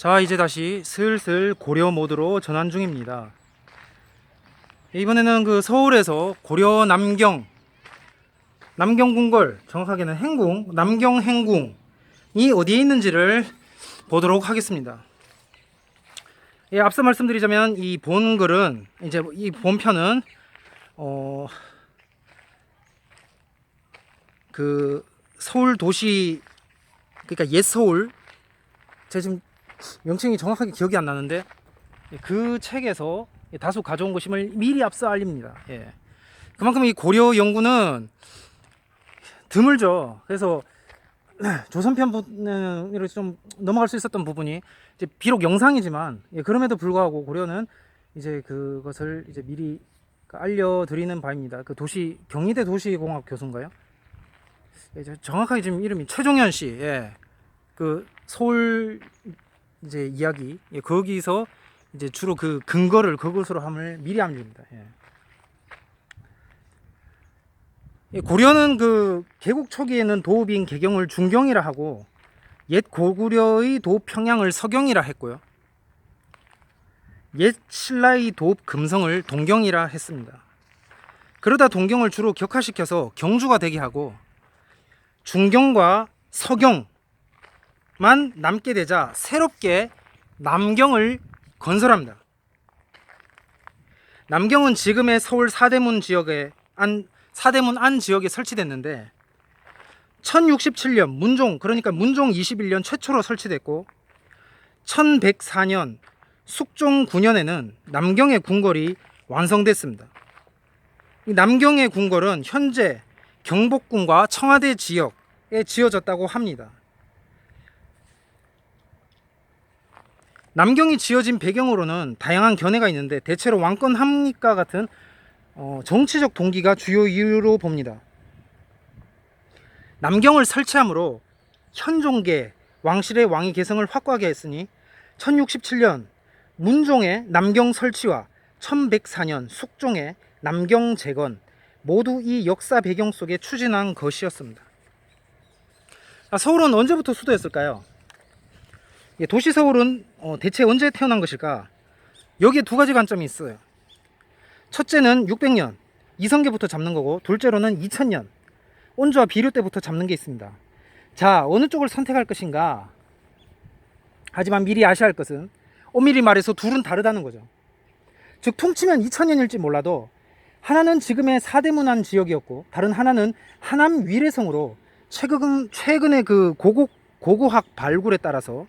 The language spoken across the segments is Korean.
자 이제 다시 슬슬 고려 모드로 전환 중입니다. 이번에는 그 서울에서 고려 남경 남경 궁궐 정확하게는 행궁 남경 행궁이 어디에 있는지를 보도록 하겠습니다. 예, 앞서 말씀드리자면 이 본글은 이제 이 본편은 어 그 서울 도시 그러니까 옛 서울 제가 지금 명칭이 정확하게 기억이 안 나는데 그 책에서 다수 가져온 것임을 미리 앞서 알립니다. 예. 그만큼 이 고려 연구는 드물죠. 그래서 조선편 부분은 이렇게 좀 넘어갈 수 있었던 부분이 이제 비록 영상이지만 예, 그럼에도 불구하고 고려는 이제 그것을 이제 미리 알려드리는 바입니다. 그 도시 경희대 도시공학 교수인가요? 예, 저 정확하게 지금 이름이 최종현 씨. 예. 그 서울 이제 이야기 예, 거기서 이제 주로 그 근거를 그것으로 함을 미리. 예. 예, 고려는 그 개국 초기에는 도읍인 개경을 중경이라 하고 옛 고구려의 도읍 평양을 서경이라 했고요. 옛 신라의 도읍 금성을 동경이라 했습니다. 그러다 동경을 주로 격화시켜서 경주가 되게 하고 중경과 서경 만 남게 되자 새롭게 남경을 건설합니다. 남경은 지금의 서울 사대문 지역에 안 사대문 안 지역에 설치됐는데 1067년 문종 그러니까 문종 21년 최초로 설치됐고 1104년 숙종 9년에는 남경의 궁궐이 완성됐습니다. 이 남경의 궁궐은 현재 경복궁과 청와대 지역에 지어졌다고 합니다. 남경이 지어진 배경으로는 다양한 견해가 있는데 대체로 왕권 합리과 같은 어, 정치적 동기가 주요 이유로 봅니다. 남경을 설치함으로 현종계 왕실의 왕위 개성을 확고하게 했으니 1067년 문종의 남경 설치와 1104년 숙종의 남경 재건 모두 이 역사 배경 속에 추진한 것이었습니다. 아, 서울은 언제부터 수도였을까요? 예, 도시 서울은 어, 대체 언제 태어난 것일까? 여기에 두 가지 관점이 있어요. 첫째는 600년 이성계부터 잡는 거고 둘째로는 2000년 온주와 비료 때부터 잡는 게 있습니다. 자 어느 쪽을 선택할 것인가? 하지만 미리 아셔야 할 것은 엄밀히 말해서 둘은 다르다는 거죠. 즉 통치면 2000년일지 몰라도 하나는 지금의 사대문안 지역이었고 다른 하나는 하남 위례성으로 최근 최근의 그 고고 고고학 발굴에 따라서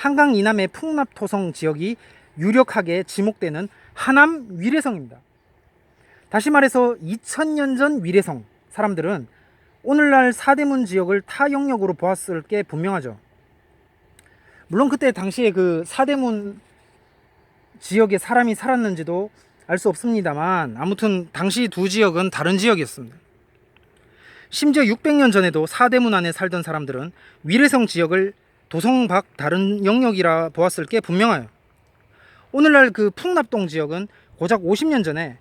한강 이남의 풍납토성 지역이 유력하게 지목되는 하남 위례성입니다. 다시 말해서 2000년 전 위례성 사람들은 오늘날 사대문 지역을 타 영역으로 보았을 게 분명하죠. 물론 그때 당시에 그 사대문 지역에 사람이 살았는지도 알 수 없습니다만 아무튼 당시 두 지역은 다른 지역이었습니다. 심지어 600년 전에도 사대문 안에 살던 사람들은 위례성 지역을 도성 밖 다른 영역이라 보았을 게 분명해요. 오늘날 그 풍납동 지역은 고작 50년 전에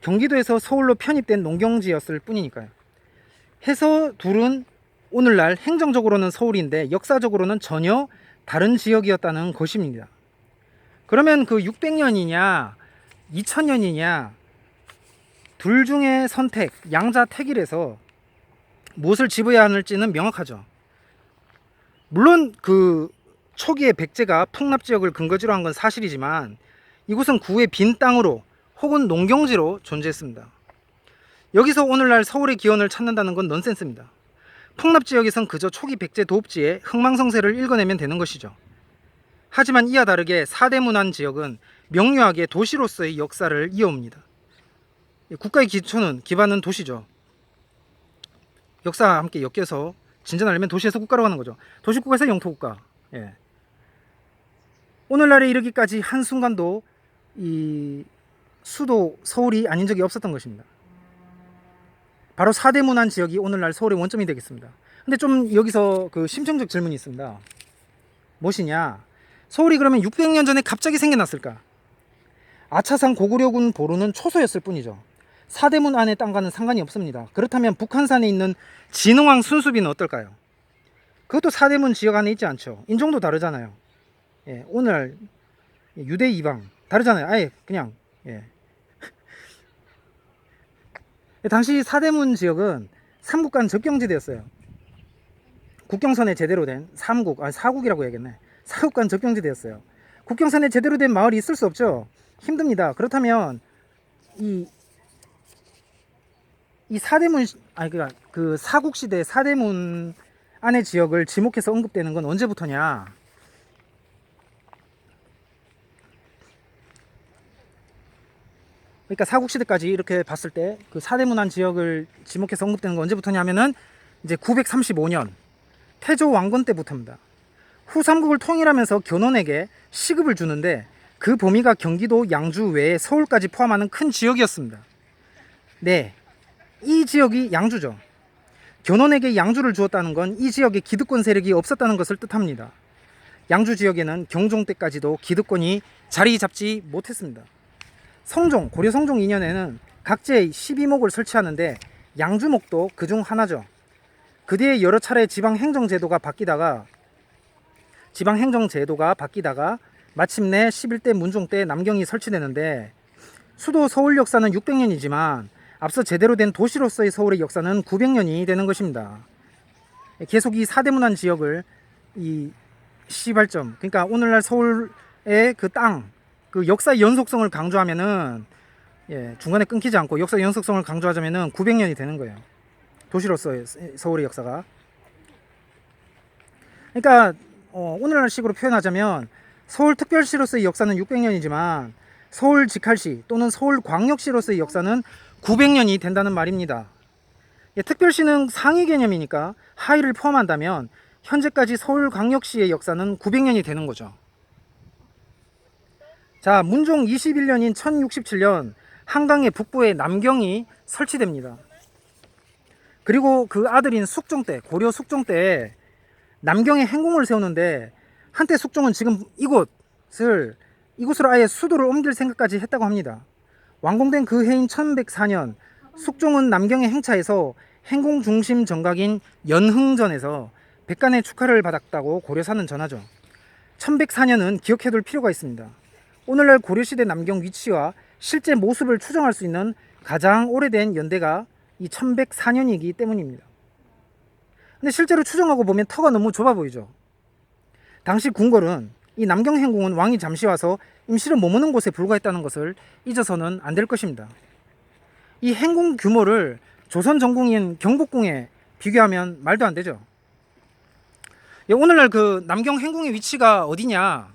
경기도에서 서울로 편입된 농경지였을 뿐이니까요. 해서 둘은 오늘날 행정적으로는 서울인데 역사적으로는 전혀 다른 지역이었다는 것입니다. 그러면 그 600년이냐 2000년이냐 둘 중에 선택 양자택일에서 무엇을 집어야 할지는 명확하죠. 물론 그 초기에 백제가 풍납 지역을 근거지로 한 건 사실이지만 이곳은 구의 빈 땅으로 혹은 농경지로 존재했습니다. 여기서 오늘날 서울의 기원을 찾는다는 건 넌센스입니다. 풍납 지역에선 그저 초기 백제 도읍지의 흥망성쇠를 읽어내면 되는 것이죠. 하지만 이와 다르게 사대문안 지역은 명료하게 도시로서의 역사를 이어옵니다. 국가의 기초는 기반은 도시죠. 역사와 함께 엮여서 진전하려면 도시에서 국가로 가는 거죠. 도시국가에서 영토국가. 예. 오늘날에 이르기까지 한순간도 이 수도 서울이 아닌 적이 없었던 것입니다. 바로 사대문안 지역이 오늘날 서울의 원점이 되겠습니다. 근데 좀 여기서 그 심층적 질문이 있습니다. 무엇이냐? 서울이 그러면 600년 전에 갑자기 생겨났을까? 아차산 고구려군 보루는 초소였을 뿐이죠. 사대문 안의 땅과는 상관이 없습니다. 그렇다면 북한산에 있는 진흥왕 순수비는 어떨까요? 그것도 사대문 지역 안에 있지 않죠. 인종도 다르잖아요. 예, 오늘 유대 이방 다르잖아요. 아예 그냥 예. 당시 사대문 지역은 삼국 간 접경지대였어요. 국경선에 제대로 된 삼국, 아니 사국이라고 해야겠네. 사국간 접경지대였어요. 국경선에 제대로 된 마을이 있을 수 없죠. 힘듭니다. 그렇다면 이, 이 사대문, 시- 아니 그그 사국 시대 사대문 안의 지역을 지목해서 언급되는 건 언제부터냐? 그러니까 사국 시대까지 이렇게 봤을 때 그 사대문 안 지역을 지목해서 언급되는 건 언제부터냐면은 이제 935년 태조 왕건 때부터입니다. 후삼국을 통일하면서 견훤에게 시급을 주는데 그 범위가 경기도 양주 외에 서울까지 포함하는 큰 지역이었습니다. 네, 이 지역이 양주죠. 견훤에게 양주를 주었다는 건 이 지역에 기득권 세력이 없었다는 것을 뜻합니다. 양주 지역에는 경종 때까지도 기득권이 자리 잡지 못했습니다. 성종, 고려 성종 2년에는 각지에 12목을 설치하는데 양주목도 그 중 하나죠. 그 뒤에 여러 차례 지방 행정 제도가 바뀌다가 지방 행정 제도가 바뀌다가 마침내 11대 문종 때 남경이 설치되는데 수도 서울 역사는 600년이지만 앞서 제대로 된 도시로서의 서울의 역사는 900년이 되는 것입니다. 계속 이 사대문안 지역을 이 시발점 그러니까 오늘날 서울의 그 땅 그 역사의 연속성을 강조하면은 예, 중간에 끊기지 않고 역사 연속성을 강조하자면은 900년이 되는 거예요. 도시로서의 서울의 역사가. 그러니까 어, 오늘날 식으로 표현하자면 서울 특별시로서의 역사는 600년이지만 서울 직할시 또는 서울 광역시로서의 역사는 900년이 된다는 말입니다. 예, 특별시는 상위 개념이니까 하위를 포함한다면 현재까지 서울 광역시의 역사는 900년이 되는 거죠. 자, 문종 21년인 1067년 한강의 북부에 남경이 설치됩니다. 그리고 그 아들인 숙종 때, 고려 숙종 때 남경에 행궁을 세우는데 한때 숙종은 지금 이곳을 이곳으로 아예 수도를 옮길 생각까지 했다고 합니다. 완공된 그 해인 1104년 숙종은 남경의 행차에서 행궁 중심 정각인 연흥전에서 백간의 축하를 받았다고 고려사는 전하죠. 1104년은 기억해둘 필요가 있습니다. 오늘날 고려시대 남경 위치와 실제 모습을 추정할 수 있는 가장 오래된 연대가 이 1104년이기 때문입니다. 근데 실제로 추정하고 보면 터가 너무 좁아 보이죠. 당시 궁궐은 이 남경 행궁은 왕이 잠시 와서 임시로 머무는 곳에 불과했다는 것을 잊어서는 안 될 것입니다. 이 행궁 규모를 조선 전궁인 경복궁에 비교하면 말도 안 되죠. 예, 오늘날 그 남경 행궁의 위치가 어디냐?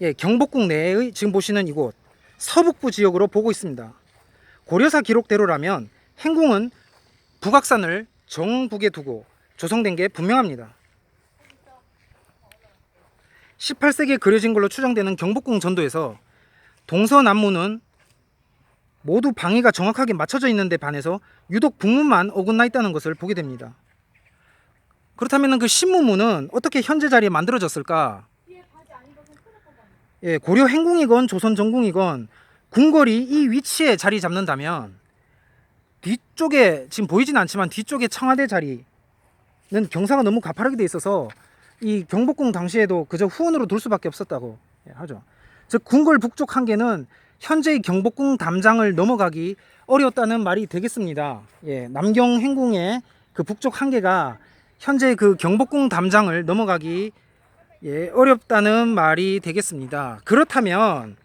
예, 경복궁 내의 지금 보시는 이곳 서북부 지역으로 보고 있습니다. 고려사 기록대로라면 행궁은 북악산을 정북에 두고 조성된 게 분명합니다. 18세기에 그려진 걸로 추정되는 경복궁 전도에서 동서 남문은 모두 방위가 정확하게 맞춰져 있는데 반해서 유독 북문만 어긋나 있다는 것을 보게 됩니다. 그렇다면 그 신무문은 어떻게 현재 자리에 만들어졌을까? 예, 고려 행궁이건 조선 전궁이건 궁궐이 이 위치에 자리 잡는다면 뒤쪽에 지금 보이진 않지만 뒤쪽에 청와대 자리는 경사가 너무 가파르게 돼 있어서 이 경복궁 당시에도 그저 후원으로 둘 수밖에 없었다고 예, 하죠. 즉 궁궐 북쪽 한 개는 현재의 경복궁 담장을 넘어가기 어려웠다는 말이 되겠습니다. 예, 남경 행궁의 그 북쪽 한 개가 현재 그 경복궁 담장을 넘어가기 예, 어렵다는 말이 되겠습니다. 그렇다면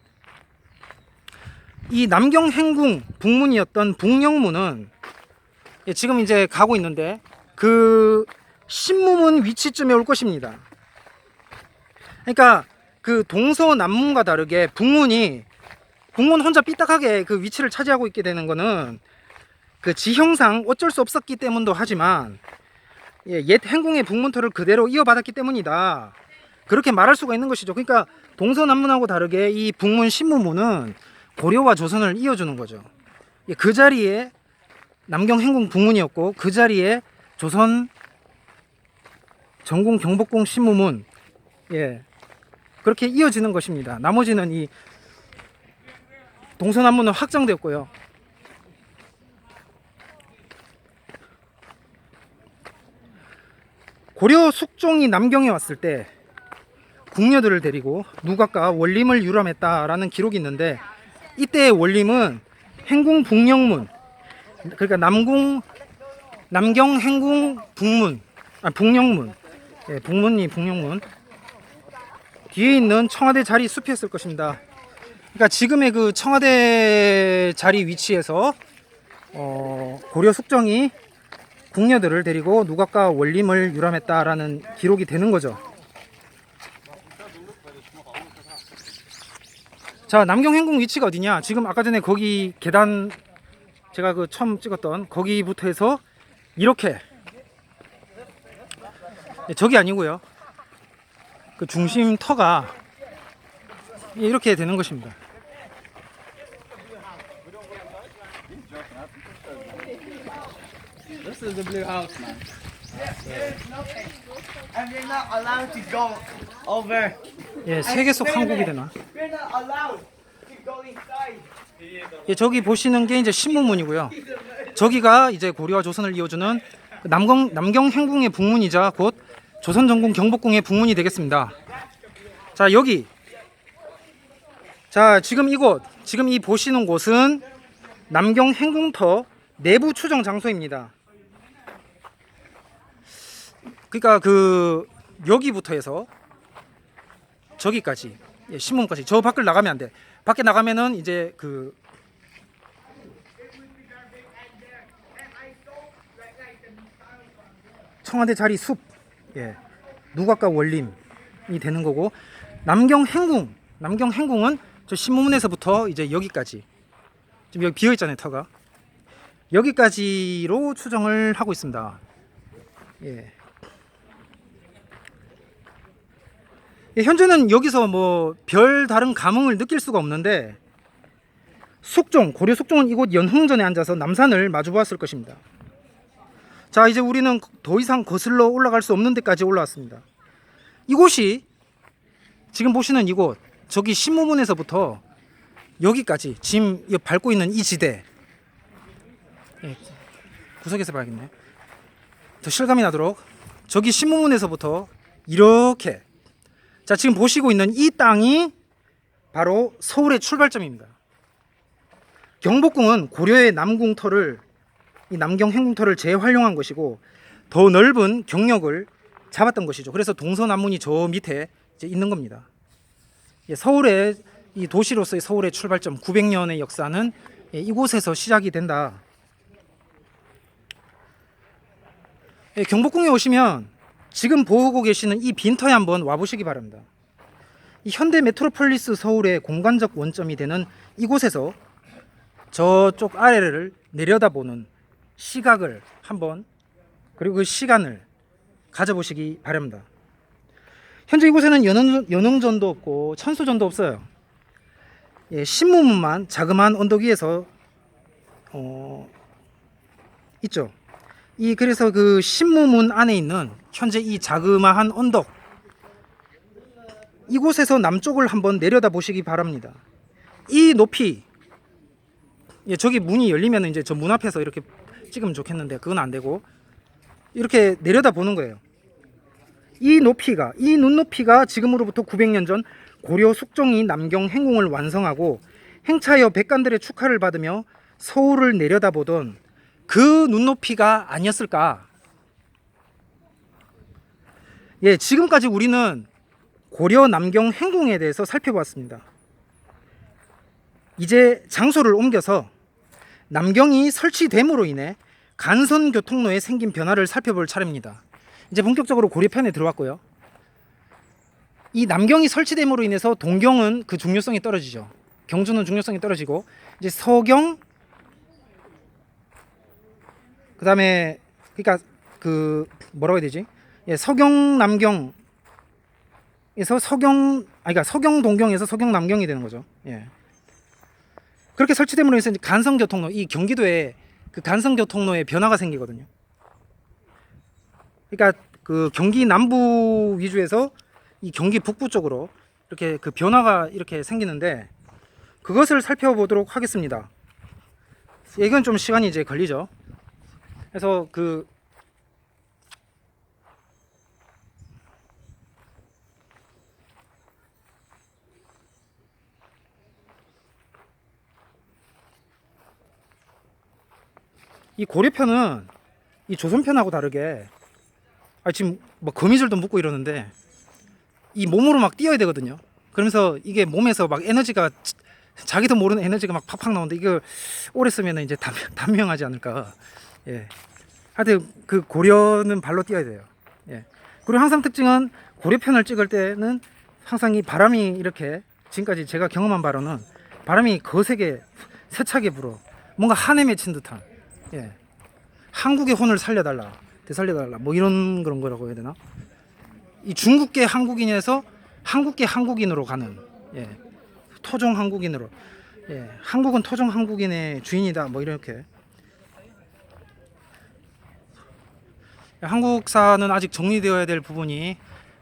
이 남경 행궁 북문이었던 북영문은 예, 지금 이제 가고 있는데 그 신무문 위치쯤에 올 것입니다. 그러니까 그 동서남문과 다르게 북문이 북문 혼자 삐딱하게 그 위치를 차지하고 있게 되는 거는 그 지형상 어쩔 수 없었기 때문도 하지만 예, 옛 행궁의 북문터를 그대로 이어받았기 때문이다. 그렇게 말할 수가 있는 것이죠. 그러니까 동서남문하고 다르게 이 북문 신무문은 고려와 조선을 이어주는 거죠. 예, 그 자리에 남경 행궁 북문이었고 그 자리에 조선 전궁 경복궁 신무문 예 그렇게 이어지는 것입니다. 나머지는 이 동서남 문은 확장되었고요. 고려 숙종이 남경에 왔을 때 궁녀들을 데리고 누각과 원림을 유람했다라는 기록이 있는데 이때의 원림은 행궁 북령문 그러니까 남궁 남경 행궁 북문 아 북령문 예, 북문이 북령문 뒤에 있는 청와대 자리 숲이었을 것입니다. 그러니까 지금의 그 청와대 자리 위치에서 어, 고려 숙정이 궁녀들을 데리고 누각과 원림을 유람했다라는 기록이 되는 거죠. 자, 남경 행궁 위치가 어디냐? 지금 아까 전에 거기 계단 제가 그 처음 찍었던 거기부터 해서 이렇게 네, 저기 아니고요. 그 중심 터가 이렇게 되는 것입니다. 예, 세계 속 한국이 되나? 예, 저기 보시는 게 이제 신문문이고요. 저기가 이제 고려와 조선을 이어주는 그 남경 남경 행궁의 북문이자 곧 조선 전국 경복궁의 북문이 되겠습니다. 자, 여기 자, 지금 이곳 지금 이 보시는 곳은 남경 행궁터 내부 추정 장소입니다. 그러니까 그 여기부터 해서 저기까지 예, 신문까지 저 밖을 나가면 안 돼. 밖에 나가면은 이제 그 청와대 자리 숲, 예, 누각과 원림이 되는 거고 남경 행궁, 남경 행궁은 저 신문에서부터 이제 여기까지 지금 여기 비어 있잖아요 터가 여기까지로 추정을 하고 있습니다. 예. 예, 현재는 여기서 뭐 별 다른 감흥을 느낄 수가 없는데 숙종 고려 숙종은 이곳 연흥전에 앉아서 남산을 마주 보았을 것입니다. 자 이제 우리는 더 이상 거슬러 올라갈 수 없는 데까지 올라왔습니다. 이곳이 지금 보시는 이곳 저기 신무문에서부터 여기까지 지금 이 밟고 있는 이 지대 예, 구석에서 봐야겠네. 더 실감이 나도록 저기 신무문에서부터 이렇게 자 지금 보시고 있는 이 땅이 바로 서울의 출발점입니다. 경복궁은 고려의 남궁터를 이 남경 행궁터를 재활용한 것이고 더 넓은 경력을 잡았던 것이죠. 그래서 동서남문이 저 밑에 있는 겁니다. 예, 서울의 이 도시로서의 서울의 출발점 900년의 역사는 예, 이곳에서 시작이 된다. 예, 경복궁에 오시면 지금 보고 계시는 이 빈터에 한번 와보시기 바랍니다. 이 현대 메트로폴리스 서울의 공간적 원점이 되는 이곳에서 저쪽 아래를 내려다보는 시각을 한번 그리고 그 시간을 가져보시기 바랍니다. 현재 이곳에는 연흥, 연흥 전도 없고 천수전도 없어요. 예, 신무문만 자그마한 언덕 위에서 어, 있죠. 이 그래서 그 신무문 안에 있는 현재 이 자그마한 언덕 이곳에서 남쪽을 한번 내려다 보시기 바랍니다. 이 높이 예, 저기 문이 열리면 이제 저 문 앞에서 이렇게 찍으면 좋겠는데 그건 안 되고 이렇게 내려다 보는 거예요. 이 높이가 이 눈높이가 지금으로부터 900년 전 고려 숙종이 남경 행궁을 완성하고 행차여 백관들의 축하를 받으며 서울을 내려다보던 그 눈높이가 아니었을까? 예, 지금까지 우리는 고려 남경 행궁에 대해서 살펴봤습니다. 이제 장소를 옮겨서 남경이 설치됨으로 인해 간선 교통로에 생긴 변화를 살펴볼 차례입니다. 이제 본격적으로 고려편에 들어왔고요. 이 남경이 설치됨으로 인해서 동경은 그 중요성이 떨어지죠. 경주는 중요성이 떨어지고 이제 서경 그다음에 그러니까 그 뭐라고 해야 되지? 예, 서경 남경 에서 서경 아니 그러니까 서경 동경에서 서경 남경이 되는 거죠. 예. 그렇게 설치됨으로 해서 간선 교통로 이 경기도에 그 간선 교통로에 변화가 생기거든요. 그러니까 그 경기 남부 위주에서 이 경기 북부 쪽으로 이렇게 그 변화가 이렇게 생기는데 그것을 살펴보도록 하겠습니다. 이건 좀 시간이 이제 걸리죠. 그래서 그 이 고려편은 이 조선편하고 다르게 아 지금 뭐 거미줄도 묶고 이러는데 이 몸으로 막 뛰어야 되거든요. 그러면서 이게 몸에서 막 에너지가 지- 자기도 모르는 에너지가 막 팍팍 나오는데 이거 오래 쓰면 이제 단, 단명 하지 않을까. 예. 하여튼 그 고려는 발로 뛰어야 돼요. 예. 그리고 항상 특징은 고려편을 찍을 때는 항상 이 바람이 이렇게 지금까지 제가 경험한 바로는 바람이 거세게 세차게 불어 뭔가 한에 맺힌 듯한 예. 한국의 혼을 살려달라 되살려달라 뭐 이런 그런 거라고 해야 되나 이 중국계 한국인에서 한국계 한국인으로 가는 예. 토종 한국인으로 예. 한국은 토종 한국인의 주인이다 뭐 이렇게 한국사는 아직 정리되어야 될 부분이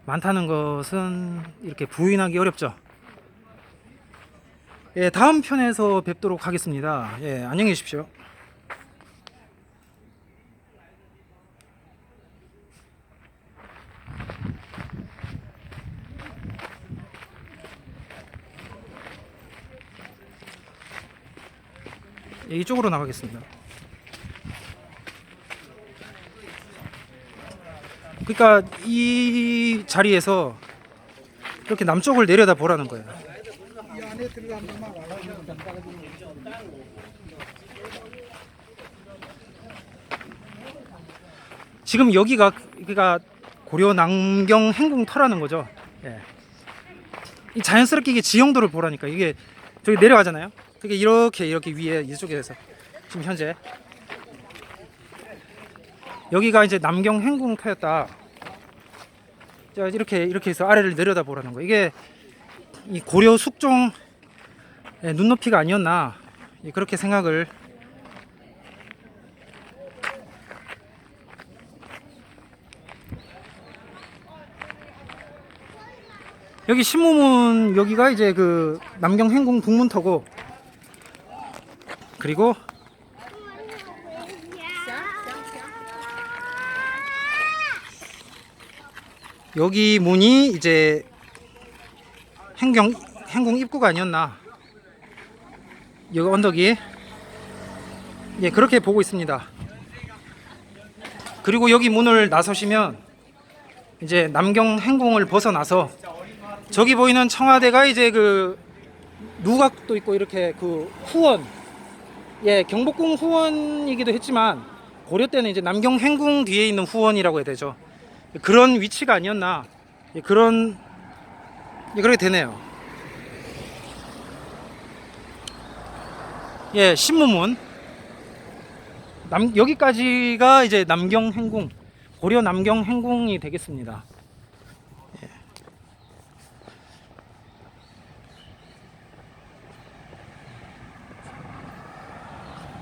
많다는 것은 이렇게 부인하기 어렵죠. 예, 다음 편에서 뵙도록 하겠습니다. 예, 안녕히 계십시오. 이쪽으로 나가겠습니다. 그러니까 이 자리에서 이렇게 남쪽을 내려다 보라는 거예요. 지금 여기가 여기가 고려 남경 행궁터라는 거죠. 예. 이 자연스럽게 이게 지형도를 보라니까 이게 저기 내려가잖아요. 그게 이렇게 이렇게 위에 이쪽에서 지금 현재 여기가 이제 남경 행궁터였다. 자 이렇게 이렇게 해서 아래를 내려다 보라는 거. 이게 이 고려 숙종 의 눈높이가 아니었나 예, 그렇게 생각을 여기 신무문 여기가 이제 그 남경 행궁 북문터고 그리고 여기 문이 이제 행경 행궁 입구가 아니었나 여기 언덕이 예 그렇게 보고 있습니다. 그리고 여기 문을 나서시면 이제 남경 행궁을 벗어나서 저기 보이는 청와대가 이제 그 누각도 있고 이렇게 그 후원 예 경복궁 후원이기도 했지만 고려 때는 이제 남경 행궁 뒤에 있는 후원이라고 해야 되죠. 그런 위치가 아니었나 예, 그런 예, 그렇게 되네요. 예 신무문 남 여기까지가 이제 남경 행궁 고려 남경 행궁이 되겠습니다.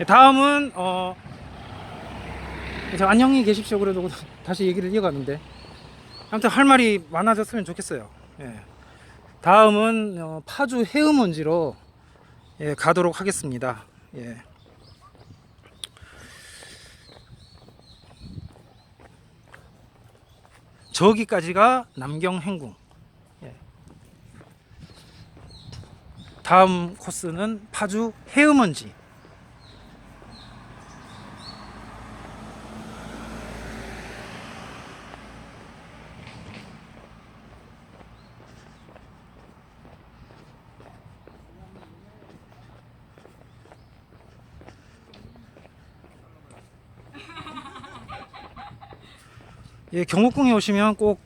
다음은 어저 안녕히 계십시오 그래도 다시 얘기를 이어가는데 아무튼 할 말이 많아졌으면 좋겠어요. 예. 다음은 어, 파주 해음원지로 예, 가도록 하겠습니다. 예. 저기까지가 남경 행궁. 예. 다음 코스는 파주 해음원지. 경복궁에 오시면 꼭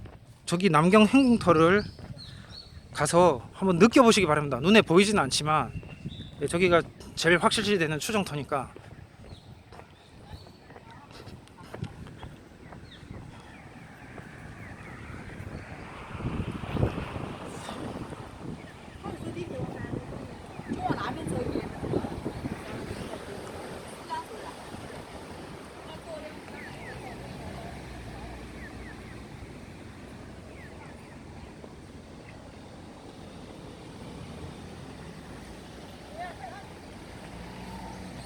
저기 남경 행궁터를 가서 한번 느껴보시기 바랍니다. 눈에 보이지는 않지만 예, 저기가 제일 확실시 되는 추정터니까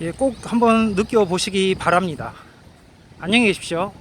예, 꼭 한번 느껴보시기 바랍니다. 안녕히 계십시오.